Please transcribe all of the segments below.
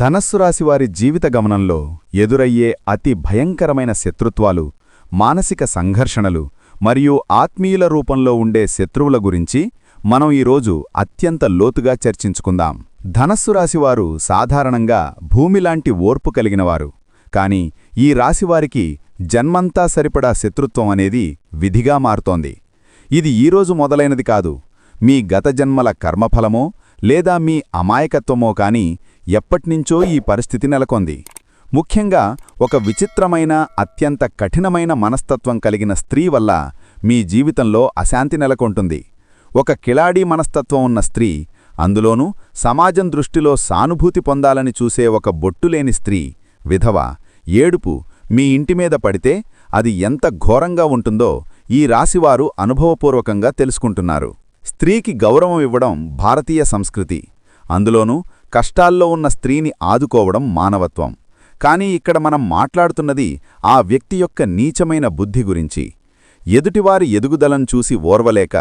ధనస్సు రాశివారి జీవిత గమనంలో ఎదురయ్యే అతి భయంకరమైన శత్రుత్వాలు మానసిక సంఘర్షణలు మరియు ఆత్మీయుల రూపంలో ఉండే శత్రువుల గురించి మనం ఈరోజు అత్యంత లోతుగా చర్చించుకుందాం. ధనస్సు రాశివారు సాధారణంగా భూమిలాంటి ఓర్పు కలిగినవారు. కాని ఈ రాశివారికి జన్మంతా సరిపడా శత్రుత్వం అనేది విధిగా మారుతోంది. ఇది ఈరోజు మొదలైనది కాదు. మీ గత జన్మల కర్మఫలమో లేదా మీ అమాయకత్వమో కాని ఎప్పటినుంచో ఈ పరిస్థితి నెలకొంది. ముఖ్యంగా ఒక విచిత్రమైన అత్యంత కఠినమైన మనస్తత్వం కలిగిన స్త్రీ వల్ల మీ జీవితంలో అశాంతి నెలకొంటుంది. ఒక కిలాడీ మనస్తత్వం ఉన్న స్త్రీ అందులోనూ సమాజం దృష్టిలో సానుభూతి పొందాలని చూసే ఒక బొట్టులేని స్త్రీ విధవ ఏడుపు మీ ఇంటిమీద పడితే అది ఎంత ఘోరంగా ఉంటుందో ఈ రాశివారు అనుభవపూర్వకంగా తెలుసుకుంటున్నారు. స్త్రీకి గౌరవం ఇవ్వడం భారతీయ సంస్కృతి. అందులోనూ కష్టాల్లో ఉన్న స్త్రీని ఆదుకోవడం మానవత్వం. కానీ ఇక్కడ మనం మాట్లాడుతున్నది ఆ వ్యక్తి యొక్క నీచమైన బుద్ధి గురించి. ఎదుటివారి ఎదుగుదలను చూసి ఓర్వలేక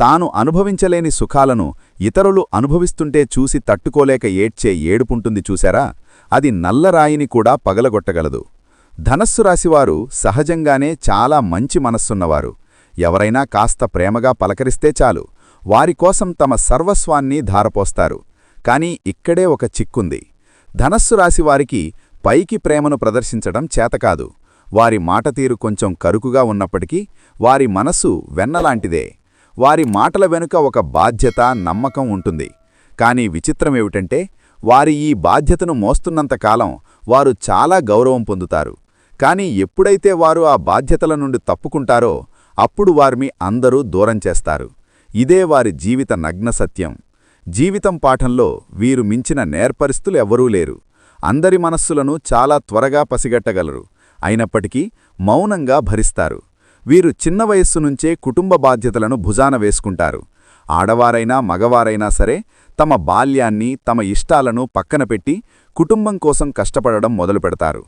తాను అనుభవించలేని సుఖాలను ఇతరులు అనుభవిస్తుంటే చూసి తట్టుకోలేక ఏడ్చే ఏడుపుంటుంది చూశారా? అది నల్లరాయిని కూడా పగలగొట్టగలదు. ధనస్సు రాశివారు సహజంగానే చాలా మంచి మనస్సున్నవారు. ఎవరైనా కాస్త ప్రేమగా పలకరిస్తే చాలు. వారికోసం తమ సర్వస్వాన్ని ధారపోస్తారు. కాని ఇక్కడే ఒక చిక్కుంది. ధనస్సు రాశివారికి పైకి ప్రేమను ప్రదర్శించడం చేతకాదు వారి మాట తీరు కొంచెం కరుకుగా ఉన్నప్పటికీ వారి మనస్సు వెన్నలాంటిదే వారి మాటల వెనుక ఒక బాధ్యత నమ్మకం ఉంటుంది. కానీ విచిత్రమేమిటంటే వారి ఈ బాధ్యతను మోస్తున్నంతకాలం వారు చాలా గౌరవం పొందుతారు. కానీ ఎప్పుడైతే వారు ఆ బాధ్యతల నుండి తప్పుకుంటారో అప్పుడు వారిమి అందరూ దూరం చేస్తారు. ఇదే వారి జీవిత నగ్న సత్యం. జీవితం పాఠంలో వీరు మించిన నేర్పరిస్తులు ఎవ్వరూ లేరు. అందరి మనస్సులను చాలా త్వరగా పసిగట్టగలరు. అయినప్పటికీ మౌనంగా భరిస్తారు. వీరు చిన్న వయస్సు నుంచే కుటుంబ బాధ్యతలను భుజాన వేసుకుంటారు. ఆడవారైనా మగవారైనా సరే తమ బాల్యాన్ని తమ ఇష్టాలను పక్కన పెట్టి కుటుంబం కోసం కష్టపడడం మొదలుపెడతారు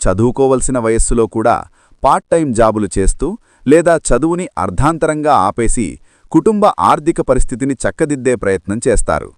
చదువుకోవలసిన వయస్సులో కూడా పార్ట్ టైం జాబులు చేస్తూ లేదా చదువుని అర్ధాంతరంగా ఆపేసి కుటుంబ ఆర్థిక పరిస్థితిని చక్కదిద్దే ప్రయత్నం చేస్తారు.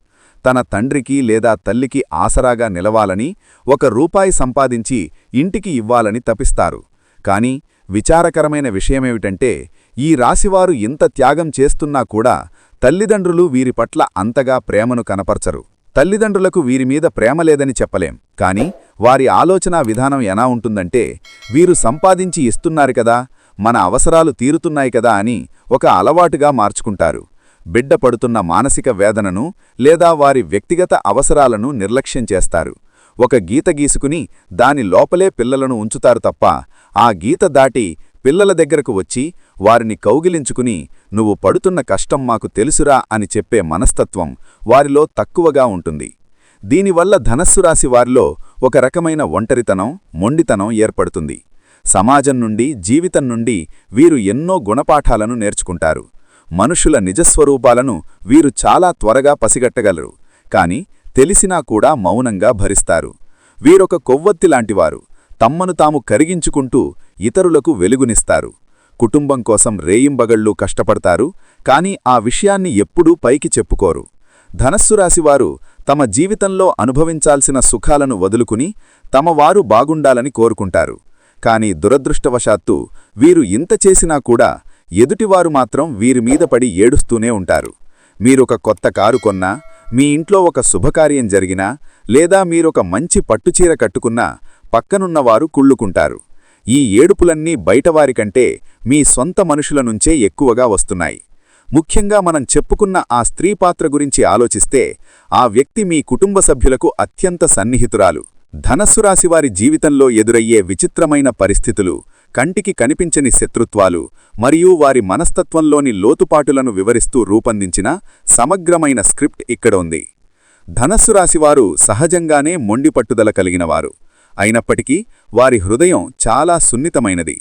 తన తండ్రికి లేదా తల్లికి ఆసరాగా నిలవాలని ఒక రూపాయి సంపాదించి ఇంటికి ఇవ్వాలని తపిస్తారు. కాని విచారకరమైన విషయమేమిటంటే ఈ రాశివారు ఇంత త్యాగం చేస్తున్నా కూడా తల్లిదండ్రులు వీరి పట్ల అంతగా ప్రేమను కనపర్చరు. తల్లిదండ్రులకు వీరిమీద ప్రేమ లేదని చెప్పలేం. కాని వారి ఆలోచనా విధానం ఎలా ఉంటుందంటే వీరు సంపాదించి ఇస్తున్నారు కదా మన అవసరాలు తీరుతున్నాయి కదా అని ఒక అలవాటుగా మార్చుకుంటారు. బిడ్డ పడుతున్న మానసిక వేదనను లేదా వారి వ్యక్తిగత అవసరాలను నిర్లక్ష్యం చేస్తారు. ఒక గీత గీసుకుని దాని లోపలే పిల్లలను ఉంచుతారు తప్ప ఆ గీత దాటి పిల్లల దగ్గరకు వచ్చి వారిని కౌగిలించుకుని నువ్వు పడుతున్న కష్టం మాకు తెలుసురా అని చెప్పే మనస్తత్వం వారిలో తక్కువగా ఉంటుంది. దీనివల్ల ధనస్సు రాశి వారిలో ఒక రకమైన ఒంటరితనం మొండితనం ఏర్పడుతుంది. సమాజం నుండి జీవితం నుండి వీరు ఎన్నో గుణపాఠాలను నేర్చుకుంటారు. మనుషుల నిజస్వరూపాలను వీరు చాలా త్వరగా పసిగట్టగలరు. కాని తెలిసినా కూడా మౌనంగా భరిస్తారు. వీరొక కొవ్వొత్తిలాంటివారు తమ్మను తాము కరిగించుకుంటూ ఇతరులకు వెలుగునిస్తారు. కుటుంబం కోసం రేయింబగళ్ళు కష్టపడతారు కాని ఆ విషయాన్ని ఎప్పుడూ పైకి చెప్పుకోరు. ధనస్సు రాశివారు తమ జీవితంలో అనుభవించాల్సిన సుఖాలను వదులుకుని తమవారు బాగుండాలని కోరుకుంటారు. కాని దురదృష్టవశాత్తు వీరు ఇంత చేసినా కూడా ఎదుటివారు మాత్రం వీరిమీద పడి ఏడుస్తూనే ఉంటారు. మీరొక కొత్త కారు కొన్నా మీ ఇంట్లో ఒక శుభకార్యం జరిగినా లేదా మీరొక మంచి పట్టుచీర కట్టుకున్నా పక్కనున్నవారు కుళ్ళుకుంటారు. ఈ ఏడుపులన్నీ బయటవారికంటే మీ సొంత మనుషుల నుంచే ఎక్కువగా వస్తున్నాయి. ముఖ్యంగా మనం చెప్పుకున్న ఆ స్త్రీ పాత్ర గురించి ఆలోచిస్తే ఆ వ్యక్తి మీ కుటుంబ సభ్యులకు అత్యంత సన్నిహితురాలు. ధనస్సు రాశివారి జీవితంలో ఎదురయ్యే విచిత్రమైన పరిస్థితులు కంటికి కనిపించని శత్రుత్వాలు మరియు వారి మనస్తత్వంలోని లోతుపాటులను వివరిస్తూ రూపొందించిన సమగ్రమైన స్క్రిప్ట్ ఇక్కడ ఉంది. ధనస్సు రాశివారు సహజంగానే మొండిపట్టుదల కలిగినవారు. అయినప్పటికీ వారి హృదయం చాలా సున్నితమైనది.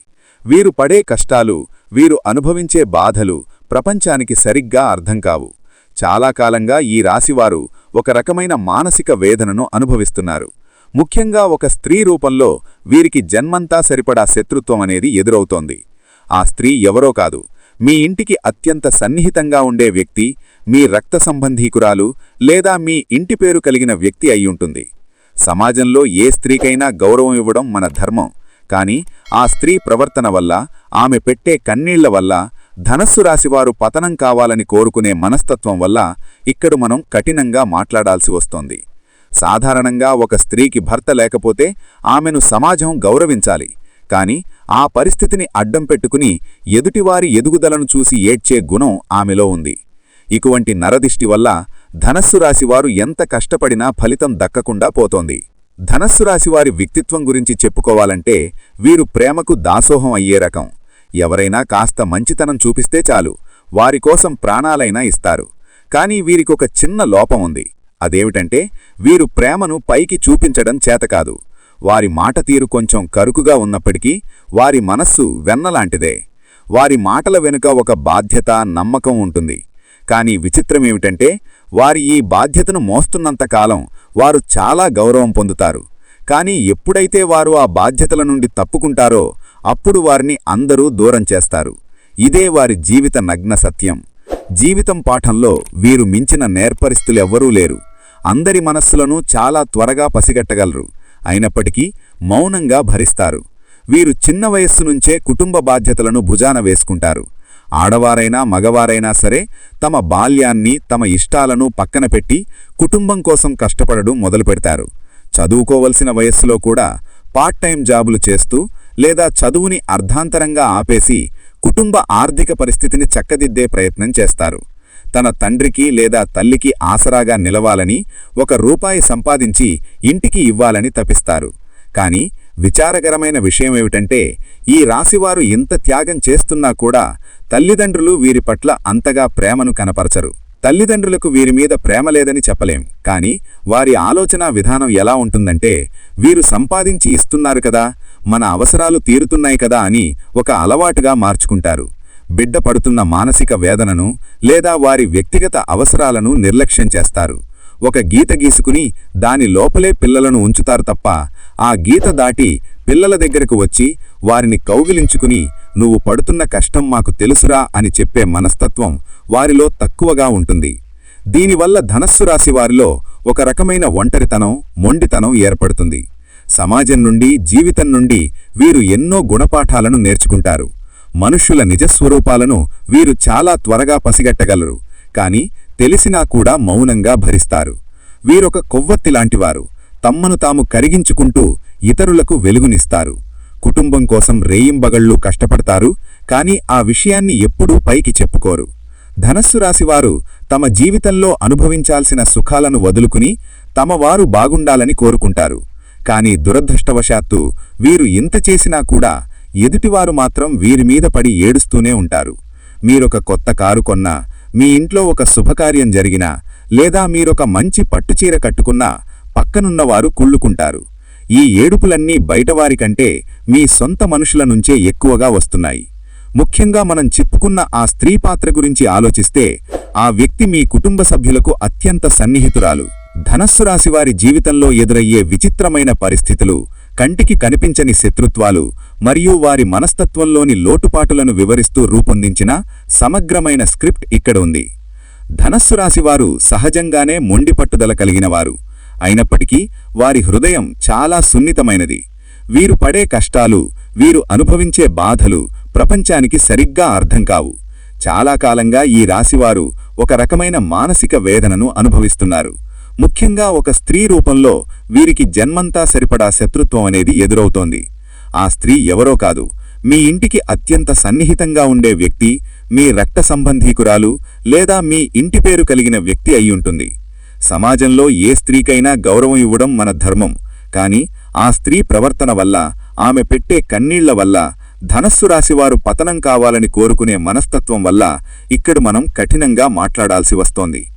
వీరు పడే కష్టాలు వీరు అనుభవించే బాధలు ప్రపంచానికి సరిగ్గా అర్థం కావు. చాలా కాలంగా ఈ రాశివారు ఒక రకమైన మానసిక వేదనను అనుభవిస్తున్నారు. ముఖ్యంగా ఒక స్త్రీ రూపంలో వీరికి జన్మంతా సరిపడా శత్రుత్వం అనేది ఎదురవుతోంది. ఆ స్త్రీ ఎవరో కాదు. మీ ఇంటికి అత్యంత సన్నిహితంగా ఉండే వ్యక్తి మీ రక్త సంబంధీకురాలు లేదా మీ ఇంటి పేరు కలిగిన వ్యక్తి అయ్యుంటుంది సమాజంలో ఏ స్త్రీకైనా గౌరవం ఇవ్వడం మన ధర్మం. కాని ఆ స్త్రీ ప్రవర్తన వల్ల ఆమె పెట్టే కన్నీళ్ళ వల్ల ధనస్సు రాశివారు పతనం కావాలని కోరుకునే మనస్తత్వం వల్ల ఇక్కడ మనం కఠినంగా మాట్లాడాల్సి వస్తోంది. సాధారణంగా ఒక స్త్రీకి భర్త లేకపోతే ఆమెను సమాజం గౌరవించాలి. కాని ఆ పరిస్థితిని అడ్డం పెట్టుకుని ఎదుటివారి ఎదుగుదలను చూసి ఏడ్చే గుణం ఆమెలో ఉంది. ఇటువంటి నరదిష్టి వల్ల ధనస్సు రాశివారు ఎంత కష్టపడినా ఫలితం దక్కకుండా పోతోంది. ధనస్సు రాశివారి వ్యక్తిత్వం గురించి చెప్పుకోవాలంటే వీరు ప్రేమకు దాసోహం అయ్యే రకం. ఎవరైనా కాస్త మంచితనం చూపిస్తే చాలు. వారికోసం ప్రాణాలైనా ఇస్తారు. కానీ వీరికొక చిన్న లోపం ఉంది. అదేమిటంటే వీరు ప్రేమను పైకి చూపించడం చేతకాదు వారి మాట తీరు కొంచెం కరుకుగా ఉన్నప్పటికీ వారి మనస్సు వెన్నలాంటిదే. వారి మాటల వెనుక ఒక బాధ్యత నమ్మకం ఉంటుంది. కానీ విచిత్రమేమిటంటే వారి ఈ బాధ్యతను మోస్తున్నంతకాలం వారు చాలా గౌరవం పొందుతారు. కానీ ఎప్పుడైతే వారు ఆ బాధ్యతల నుండి తప్పుకుంటారో అప్పుడు వారిని అందరూ దూరం చేస్తారు. ఇదే వారి జీవిత నగ్న సత్యం. జీవితం పాఠంలో వీరు మించిన నేర్పరిస్తులెవ్వరూ లేరు. అందరి మనస్సులను చాలా త్వరగా పసిగట్టగలరు. అయినప్పటికీ మౌనంగా భరిస్తారు. వీరు చిన్న వయస్సు నుంచే కుటుంబ బాధ్యతలను భుజాన వేసుకుంటారు. ఆడవారైనా మగవారైనా సరే తమ బాల్యాన్ని తమ ఇష్టాలను పక్కన పెట్టి కుటుంబం కోసం కష్టపడడం మొదలుపెడతారు చదువుకోవలసిన వయస్సులో కూడా పార్ట్ టైం జాబులు చేస్తూ లేదా చదువుని అర్ధాంతరంగా ఆపేసి కుటుంబ ఆర్థిక పరిస్థితిని చక్కదిద్దే ప్రయత్నం చేస్తారు. తన తండ్రికి లేదా తల్లికి ఆసరాగా నిలవాలని ఒక రూపాయి సంపాదించి ఇంటికి ఇవ్వాలని తపిస్తారు. కాని విచారకరమైన విషయమేమిటంటే ఈ రాశివారు ఇంత త్యాగం చేస్తున్నా కూడా తల్లిదండ్రులు వీరి పట్ల అంతగా ప్రేమను కనపరచరు. తల్లిదండ్రులకు వీరి మీద ప్రేమ లేదని చెప్పలేం. కాని వారి ఆలోచనా విధానం ఎలా ఉంటుందంటే వీరు సంపాదించి ఇస్తున్నారు కదా మన అవసరాలు తీరుతున్నాయి కదా అని ఒక అలవాటుగా మార్చుకుంటారు. బిడ్డ పడుతున్న మానసిక వేదనను లేదా వారి వ్యక్తిగత అవసరాలను నిర్లక్ష్యం చేస్తారు. ఒక గీత గీసుకుని దాని లోపలే పిల్లలను ఉంచుతారు తప్ప ఆ గీత దాటి పిల్లల దగ్గరకు వచ్చి వారిని కౌగిలించుకుని నువ్వు పడుతున్న కష్టం మాకు తెలుసురా అని చెప్పే మనస్తత్వం వారిలో తక్కువగా ఉంటుంది. దీనివల్ల ధనస్సు రాశి వారిలో ఒక రకమైన ఒంటరితనం మొండితనం ఏర్పడుతుంది. సమాజం నుండి జీవితం నుండి వీరు ఎన్నో గుణపాఠాలను నేర్చుకుంటారు. మనుష్యుల నిజస్వరూపాలను వీరు చాలా త్వరగా పసిగట్టగలరు. కాని తెలిసినా కూడా మౌనంగా భరిస్తారు. వీరొక కొవ్వొత్తిలాంటివారు తమ్మను తాము కరిగించుకుంటూ ఇతరులకు వెలుగునిస్తారు. కుటుంబం కోసం రేయింబగళ్ళు కష్టపడతారు కాని ఆ విషయాన్ని ఎప్పుడూ పైకి చెప్పుకోరు. ధనస్సు రాశివారు తమ జీవితంలో అనుభవించాల్సిన సుఖాలను వదులుకుని తమవారు బాగుండాలని కోరుకుంటారు. కాని దురదృష్టవశాత్తు వీరు ఇంత చేసినా కూడా ఎదుటివారు మాత్రం వీరిమీద పడి ఏడుస్తూనే ఉంటారు. మీరొక కొత్త కారు కొన్నా మీ ఇంట్లో ఒక శుభకార్యం జరిగినా లేదా మీరొక మంచి పట్టుచీర కట్టుకున్నా పక్కనున్నవారు కుళ్ళుకుంటారు. ఈ ఏడుపులన్నీ బయటవారికంటే మీ సొంత మనుషుల నుంచే ఎక్కువగా వస్తున్నాయి. ముఖ్యంగా మనం చెప్పుకున్న ఆ స్త్రీ పాత్ర గురించి ఆలోచిస్తే ఆ వ్యక్తి మీ కుటుంబ సభ్యులకు అత్యంత సన్నిహితురాలు. ధనస్సు రాశివారి జీవితంలో ఎదురయ్యే విచిత్రమైన పరిస్థితులు కంటికి కనిపించని శత్రుత్వాలు మరియు వారి మనస్తత్వంలోని లోటుపాటులను వివరిస్తూ రూపొందించిన సమగ్రమైన స్క్రిప్ట్ ఇక్కడ ఉంది. ధనస్సు రాశివారు సహజంగానే మొండిపట్టుదల కలిగినవారు. అయినప్పటికీ వారి హృదయం చాలా సున్నితమైనది. వీరు పడే కష్టాలు వీరు అనుభవించే బాధలు ప్రపంచానికి సరిగ్గా అర్థం కావు. చాలా కాలంగా ఈ రాశివారు ఒక రకమైన మానసిక వేదనను అనుభవిస్తున్నారు. ముఖ్యంగా ఒక స్త్రీ రూపంలో వీరికి జన్మంతా సరిపడా శత్రుత్వం అనేది ఎదురవుతోంది. ఆ స్త్రీ ఎవరో కాదు. మీ ఇంటికి అత్యంత సన్నిహితంగా ఉండే వ్యక్తి మీ రక్త సంబంధీకురాలు లేదా మీ ఇంటి పేరు కలిగిన వ్యక్తి అయి ఉంటుంది. సమాజంలో ఏ స్త్రీకైనా గౌరవం ఇవ్వడం మన ధర్మం. కాని ఆ స్త్రీ ప్రవర్తన వల్ల ఆమె పెట్టే కన్నీళ్ళ వల్ల ధనస్సు రాశివారు పతనం కావాలని కోరుకునే మనస్తత్వం వల్ల ఇక్కడ మనం కఠినంగా మాట్లాడాల్సి వస్తోంది.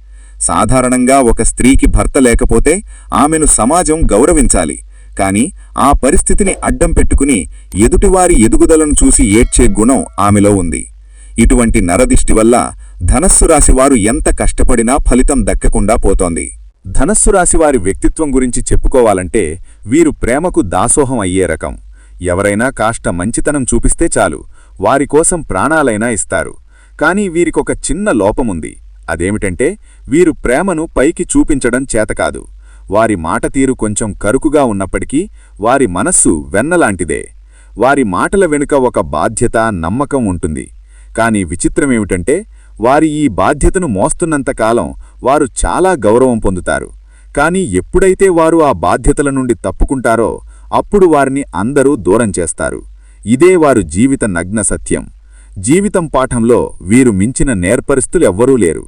సాధారణంగా ఒక స్త్రీకి భర్త లేకపోతే ఆమెను సమాజం గౌరవించాలి. కాని ఆ పరిస్థితిని అడ్డం పెట్టుకుని ఎదుటివారి ఎదుగుదలను చూసి ఏడ్చే గుణం ఆమెలో ఉంది. ఇటువంటి నరదిష్టి వల్ల ధనస్సు రాశివారు ఎంత కష్టపడినా ఫలితం దక్కకుండా పోతోంది. ధనస్సు రాశివారి వ్యక్తిత్వం గురించి చెప్పుకోవాలంటే వీరు ప్రేమకు దాసోహం అయ్యే రకం. ఎవరైనా కాష్ట మంచితనం చూపిస్తే చాలు. వారికోసం ప్రాణాలైనా ఇస్తారు. కానీ వీరికొక చిన్న లోపముంది. అదేమిటంటే వీరు ప్రేమను పైకి చూపించడం చేతకాదు వారి మాట తీరు కొంచెం కరుకుగా ఉన్నప్పటికీ వారి మనస్సు వెన్నలాంటిదే. వారి మాటల వెనుక ఒక బాధ్యత నమ్మకం ఉంటుంది. కాని విచిత్రమేమిటంటే వారి ఈ బాధ్యతను మోస్తున్నంతకాలం వారు చాలా గౌరవం పొందుతారు. కాని ఎప్పుడైతే వారు ఆ బాధ్యతల నుండి తప్పుకుంటారో అప్పుడు వారిని అందరూ దూరం చేస్తారు. ఇదే వారు జీవిత నగ్న సత్యం. జీవితం పాఠంలో వీరు మించిన నేర్పరిస్తులెవ్వరూ లేరు.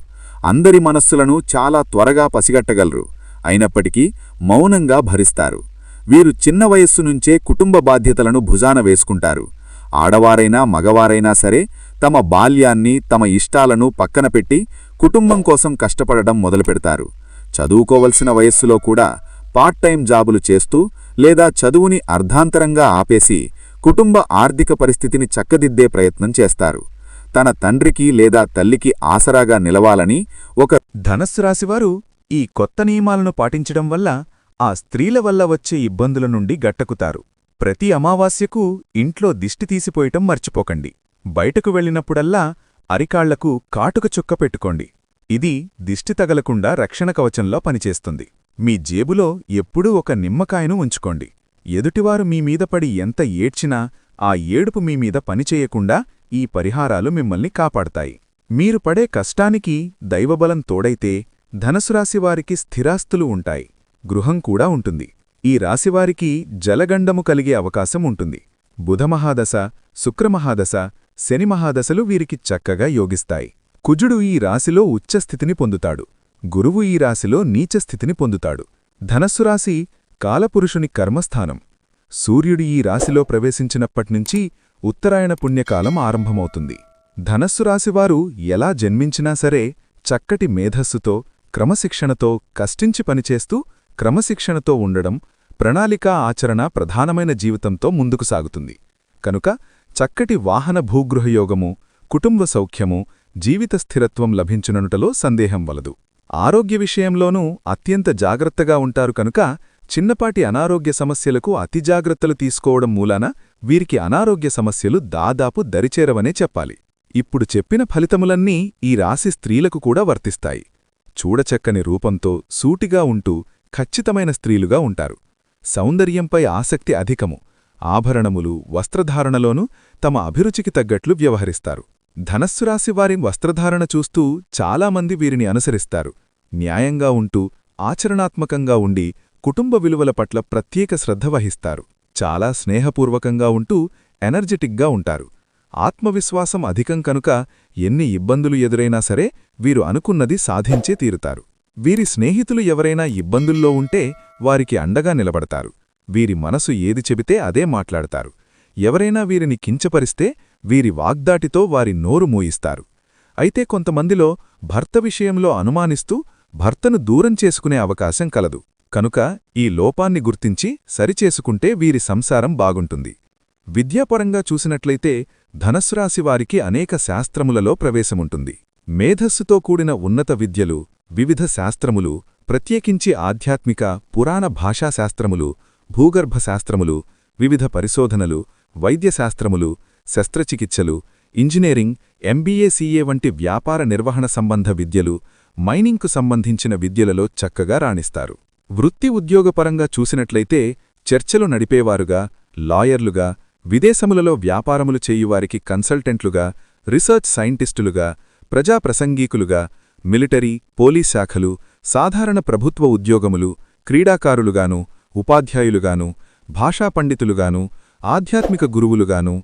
అందరి మనస్సులను చాలా త్వరగా పసిగట్టగలరు. అయినప్పటికీ మౌనంగా భరిస్తారు. వీరు చిన్న వయస్సు నుంచే కుటుంబ బాధ్యతలను భుజాన వేసుకుంటారు. ఆడవారైనా మగవారైనా సరే తమ బాల్యాన్ని తమ ఇష్టాలను పక్కన పెట్టి కుటుంబం కోసం కష్టపడడం మొదలుపెడతారు. చదువుకోవలసిన వయస్సులో కూడా పార్ట్ టైం జాబులు చేస్తూ లేదా చదువుని అర్ధాంతరంగా ఆపేసి కుటుంబ ఆర్థిక పరిస్థితిని చక్కదిద్దే ప్రయత్నం చేస్తారు. తన తండ్రికి లేదా తల్లికి ఆసరాగా నిలవాలని ఒక ధనస్సు రాశివారు ఈ కొత్త నియమాలను పాటించడం వల్ల ఆ స్త్రీల వల్ల వచ్చే ఇబ్బందుల నుండి గట్టకుతారు. ప్రతి అమావాస్యకు ఇంట్లో దిష్టి తీసిపోయటం మర్చిపోకండి. బయటకు వెళ్ళినప్పుడల్లా అరికాళ్ళకు కాటుక చుక్క పెట్టుకోండి. ఇది దిష్టి తగలకుండా రక్షణ కవచంలో పనిచేస్తుంది. మీ జేబులో ఎప్పుడూ ఒక నిమ్మకాయను ఉంచుకోండి. ఎదుటివారు మీమీద పడి ఎంత ఏడ్చినా ఆ ఏడుపు మీమీద పనిచేయకుండా ఈ పరిహారాలు మిమ్మల్ని కాపాడతాయి. మీరు పడే కష్టానికి దైవబలం తోడైతే ధనసురాశివారికి స్థిరాస్తులు ఉంటాయి. గృహం కూడా ఉంటుంది. ఈ రాశివారికి జలగండము కలిగే అవకాశం ఉంటుంది. బుధమహాదశ శుక్రమహాదశ శనిమహాదశలు వీరికి చక్కగా యోగిస్తాయి. కుజుడు ఈ రాశిలో ఉచ్చస్థితిని పొందుతాడు. గురువు ఈ రాశిలో నీచస్థితిని పొందుతాడు. ధనస్సురాశి కాలపురుషుని కర్మస్థానం. సూర్యుడు ఈ రాశిలో ప్రవేశించినప్పట్నుంచి ఉత్తరాయణ పుణ్యకాలం ఆరంభమవుతుంది. ధనస్సు రాశివారు ఎలా జన్మించినా సరే చక్కటి మేధస్సుతో క్రమశిక్షణతో కష్టించి పనిచేస్తూ క్రమశిక్షణతో ఉండడం ప్రణాళికా ఆచరణ ప్రధానమైన జీవితంతో ముందుకు సాగుతుంది. కనుక చక్కటి వాహన భూగృహయోగము కుటుంబ సౌఖ్యము జీవిత స్థిరత్వం లభించుననుటలో సందేహం వలదు. ఆరోగ్య విషయంలోనూ అత్యంత జాగ్రత్తగా ఉంటారు కనుక చిన్నపాటి అనారోగ్య సమస్యలకు అతి జాగ్రత్తలు తీసుకోవడం మూలాన వీరికి అనారోగ్య సమస్యలు దాదాపు దరిచేరవనే చెప్పాలి. ఇప్పుడు చెప్పిన ఫలితములన్నీ ఈ రాశి స్త్రీలకు కూడా వర్తిస్తాయి. చూడచక్కని రూపంతో సూటిగా ఉంటూ ఖచ్చితమైన స్త్రీలుగా ఉంటారు. సౌందర్యంపై ఆసక్తి అధికము. ఆభరణములు వస్త్రధారణలోనూ తమ అభిరుచికి తగ్గట్లు వ్యవహరిస్తారు. ధనస్సురాశివారి వస్త్రధారణ చూస్తూ చాలామంది వీరిని అనుసరిస్తారు. న్యాయంగా ఉంటూ ఆచరణాత్మకంగా ఉండి కుటుంబ విలువల పట్ల ప్రత్యేక శ్రద్ధ వహిస్తారు. చాలా స్నేహపూర్వకంగా ఉంటూ ఎనర్జెటిక్గా ఉంటారు. ఆత్మవిశ్వాసం అధికం కనుక ఎన్ని ఇబ్బందులు ఎదురైనా సరే వీరు అనుకున్నది సాధించే తీరుతారు. వీరి స్నేహితులు ఎవరైనా ఇబ్బందుల్లో ఉంటే వారికి అండగా నిలబడతారు. వీరి మనసు ఏది చెబితే అదే మాట్లాడతారు. ఎవరైనా వీరిని కించపరిస్తే వీరి వాగ్దాటితో వారి నోరు మూయిస్తారు. అయితే కొంతమందిలో భర్త విషయంలో అనుమానిస్తూ భర్తను దూరం చేసుకునే అవకాశం కలదు. కనుక ఈ లోపాన్ని గుర్తించి సరిచేసుకుంటే వీరి సంసారం బాగుంటుంది. విద్యాపరంగా చూసినట్లయితే ధనస్సురాశివారికి అనేక శాస్త్రములలో ప్రవేశముంటుంది. మేధస్సుతో కూడిన ఉన్నత విద్యలు వివిధ శాస్త్రములు ప్రత్యేకించి ఆధ్యాత్మిక పురాణ భాషాశాస్త్రములు భూగర్భశాస్త్రములు వివిధ పరిశోధనలు వైద్యశాస్త్రములు శస్త్రచికిత్సలు ఇంజనీరింగ్ ఎంబీఏసీఏ వంటి వ్యాపార నిర్వహణ సంబంధ విద్యలు మైనింగ్కు సంబంధించిన విద్యలలో చక్కగా రాణిస్తారు. వృత్తి ఉద్యోగపరంగా చూసినట్లయితే చర్చలు నడిపేవారుగా లాయర్లుగా విదేశములలో వ్యాపారములు చేయువారికి కన్సల్టెంట్లుగా రీసెర్చ్ సైంటిస్టులుగా ప్రజాప్రసంగీకులుగా మిలిటరీ పోలీస్ శాఖలు సాధారణ ప్రభుత్వ ఉద్యోగములు క్రీడాకారులుగాను ఉపాధ్యాయులుగాను భాషా పండితులుగాను ఆధ్యాత్మిక గురువులుగాను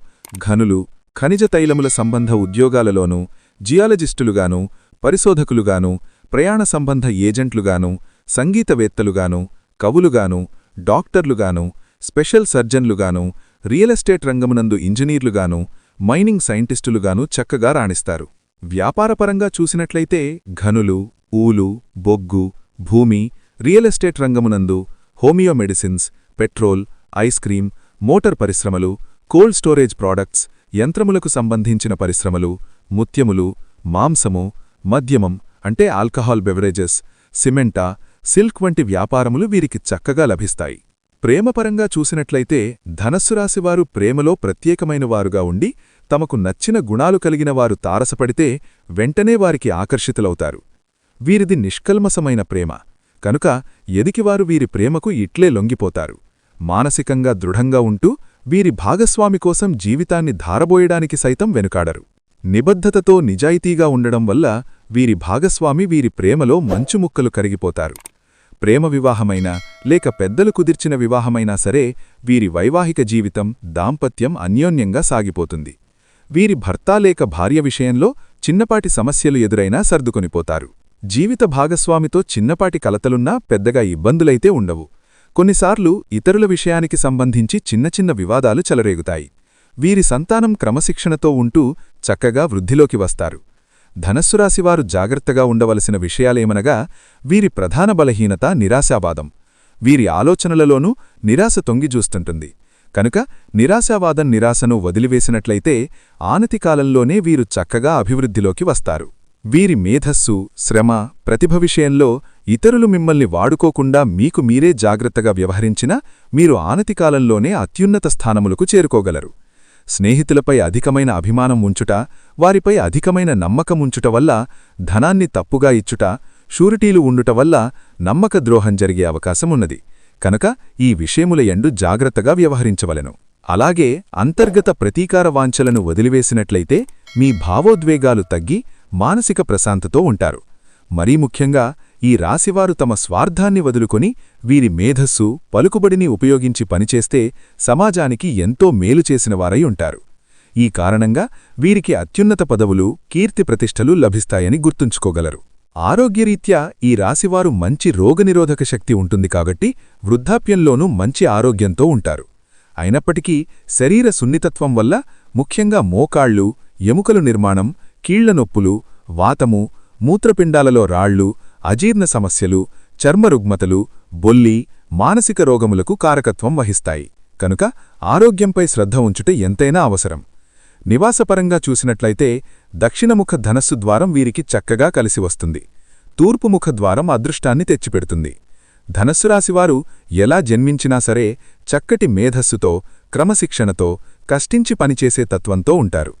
ఘనులు ఖనిజ తైలముల సంబంధ ఉద్యోగాలలోనూ జియాలజిస్టులుగాను పరిశోధకులుగాను ప్రయాణ సంబంధ ఏజెంట్లుగాను సంగీతవేత్తలుగాను కవులుగాను డాక్టర్లుగాను స్పెషల్ సర్జన్లుగాను రియల్ ఎస్టేట్ రంగమునందు ఇంజనీర్లుగాను మైనింగ్ సైంటిస్టులుగాను చక్కగా రాణిస్తారు. వ్యాపారపరంగా చూసినట్లయితే ఘనులు ఊలు బొగ్గు భూమి real estate రంగమునందు homeo medicines petrol ice cream motor పరిశ్రమలు కోల్డ్ స్టోరేజ్ ప్రాడక్ట్స్ యంత్రములకు సంబంధించిన పరిశ్రమలు ముత్యములు మాంసము మద్యమం అంటే ఆల్కహాల్ బెవరేజెస్ సిమెంటా సిల్క్ వంటి వ్యాపారములు వీరికి చక్కగా లభిస్తాయి. ప్రేమపరంగా చూసినట్లయితే ధనస్సురాశివారు ప్రేమలో ప్రత్యేకమైన వారుగా ఉండి తమకు నచ్చిన గుణాలు కలిగిన వారు తారసపడితే వెంటనే వారికి ఆకర్షితులవుతారు. వీరిది నిష్కల్మసమైన ప్రేమ. కనుక ఎదికివారు వీరి ప్రేమకు ఇట్లే లొంగిపోతారు. మానసికంగా దృఢంగా ఉంటూ వీరి భాగస్వామి కోసం జీవితాన్ని ధారబోయడానికి సైతం వెనుకాడరు. నిబద్ధతతో నిజాయితీగా ఉండడం వల్ల వీరి భాగస్వామి వీరి ప్రేమలో మంచుముక్కలు కరిగిపోతారు. ప్రేమ వివాహమైనా లేక పెద్దలు కుదిర్చిన వివాహమైనా సరే వీరి వైవాహిక జీవితం దాంపత్యం అన్యోన్యంగా సాగిపోతుంది. వీరి భర్త లేక భార్య విషయంలో చిన్నపాటి సమస్యలు ఎదురైనా సర్దుకొనిపోతారు. జీవిత భాగస్వామితో చిన్నపాటి కలతలున్నా పెద్దగా ఇబ్బందులైతే ఉండవు. కొన్నిసార్లు ఇతరుల విషయానికి సంబంధించి చిన్న చిన్న వివాదాలు చెలరేగుతాయి. వీరి సంతానం క్రమశిక్షణతో ఉంటూ చక్కగా వృద్ధిలోకి వస్తారు. ధనస్సురాశివారు జాగ్రత్తగా ఉండవలసిన విషయాలేమనగా వీరి ప్రధాన బలహీనత నిరాశావాదం. వీరి ఆలోచనలలోనూ నిరాశ తొంగిజూస్తుంటుంది కనుక నిరాశావాదం నిరాశను వదిలివేసినట్లయితే ఆనతికాలంలోనే వీరు చక్కగా అభివృద్ధిలోకి వస్తారు. వీరి మేధస్సు శ్రమ ప్రతిభ విషయంలో ఇతరులు మిమ్మల్ని వాడుకోకుండా మీకు మీరే జాగ్రత్తగా వ్యవహరించినా మీరు ఆనతికాలంలోనే అత్యున్నత స్థానములకు చేరుకోగలరు. స్నేహితులపై అధికమైన అభిమానం ఉంచుట వారిపై అధికమైన నమ్మకం ఉంచుట వల్ల ధనాన్ని తప్పుగా ఇచ్చుట షూరిటీలు ఉండుట వల్ల నమ్మక ద్రోహం జరిగే అవకాశమున్నది కనుక ఈ విషయముల ఎండు జాగ్రత్తగా వ్యవహరించవలెను. అలాగే అంతర్గత ప్రతీకార వాంఛలను వదిలివేసినట్లయితే మీ భావోద్వేగాలు తగ్గి మానసిక ప్రశాంతతో ఉంటారు. మరీ ముఖ్యంగా ఈ రాశివారు తమ స్వార్థాన్ని వదులుకొని వీరి మేధస్సు పలుకుబడిని ఉపయోగించి పనిచేస్తే సమాజానికి ఎంతో మేలు చేసినవారై ఉంటారు. ఈ కారణంగా వీరికి అత్యున్నత పదవులు కీర్తి ప్రతిష్టలు లభిస్తాయని గుర్తుంచుకోగలరు. ఆరోగ్యరీత్యా ఈ రాశివారు మంచి రోగనిరోధక శక్తి ఉంటుంది కాబట్టి వృద్ధాప్యంలోనూ మంచి ఆరోగ్యంతో ఉంటారు. అయినప్పటికీ శరీర సున్నితత్వం వల్ల ముఖ్యంగా మోకాళ్ళు ఎముకలు నిర్మాణం కీళ్ళ నొప్పులు వాతము మూత్రపిండాలలో రాళ్ళు అజీర్ణ సమస్యలు చర్మరుగ్మతలు బొల్లి మానసిక రోగములకు కారకత్వం వహిస్తాయి. కనుక ఆరోగ్యంపై శ్రద్ధ ఉంచుట ఎంతైనా అవసరం. నివాసపరంగా చూసినట్లయితే దక్షిణముఖ ధనస్సు ద్వారం వీరికి చక్కగా కలిసి వస్తుంది. తూర్పుముఖ ద్వారం అదృష్టాన్ని తెచ్చిపెడుతుంది. ధనస్సు రాశివారు ఎలా జన్మించినా సరే చక్కటి మేధస్సుతో క్రమశిక్షణతో కష్టించి పనిచేసే తత్వంతో ఉంటారు.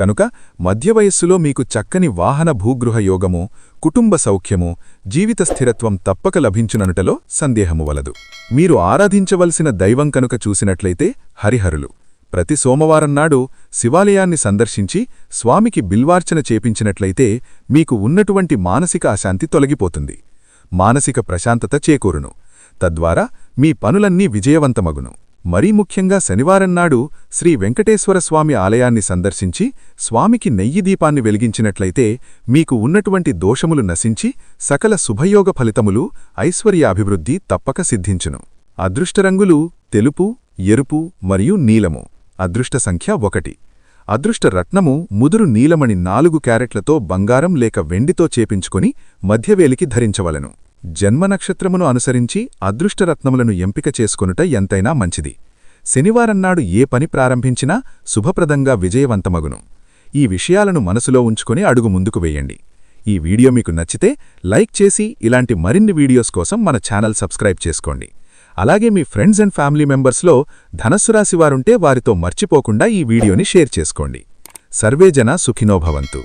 కనుక మధ్యవయస్సులో మీకు చక్కని వాహన భూగృహ యోగము కుటుంబ సౌఖ్యము జీవిత స్థిరత్వం తప్పక లభించుననుటలో సందేహము వలదు. మీరు ఆరాధించవలసిన దైవం కనుక చూసినట్లయితే హరిహరులు. ప్రతి సోమవారం నాడు శివాలయాన్ని సందర్శించి స్వామికి బిల్వార్చన చేపించినట్లయితే మీకు ఉన్నటువంటి మానసిక అశాంతి తొలగిపోతుంది. మానసిక ప్రశాంతత చేకూరును. తద్వారా మీ పనులన్నీ విజయవంతమగును. మరీ ముఖ్యంగా శనివారం నాడు శ్రీ వెంకటేశ్వరస్వామి ఆలయాన్ని సందర్శించి స్వామికి నెయ్యి దీపాన్ని వెలిగించినట్లయితే మీకు ఉన్నటువంటి దోషములు నశించి సకల శుభయోగ ఫలితములు ఐశ్వర్యాభివృద్ధి తప్పక సిద్ధించును. అదృష్టరంగులు తెలుపు ఎరుపు మరియు నీలము. అదృష్ట సంఖ్య ఒకటి. అదృష్ట రత్నము ముదురు నీలమణి నాలుగు క్యారెట్లతో బంగారం లేక వెండితో చేపించుకుని మధ్యవేలికి ధరించవలెను. జన్మ నక్షత్రమును అనుసరించి అదృష్టరత్నములను ఎంపిక చేసుకొనుట ఎంతైనా మంచిది. శనివారన్నాడు ఏ పని ప్రారంభించినా శుభప్రదంగా విజయవంతమగును. ఈ విషయాలను మనసులో ఉంచుకొని అడుగు ముందుకు వేయండి. ఈ వీడియో మీకు నచ్చితే లైక్ చేసి ఇలాంటి మరిన్ని వీడియోస్ కోసం మన ఛానల్ సబ్స్క్రైబ్ చేసుకోండి. అలాగే మీ ఫ్రెండ్స్ అండ్ ఫ్యామిలీ మెంబర్స్లో ధనస్సురాశి వారుంటే వారితో మర్చిపోకుండా ఈ వీడియోని షేర్ చేసుకోండి. సర్వేజన సుఖినోభవంతు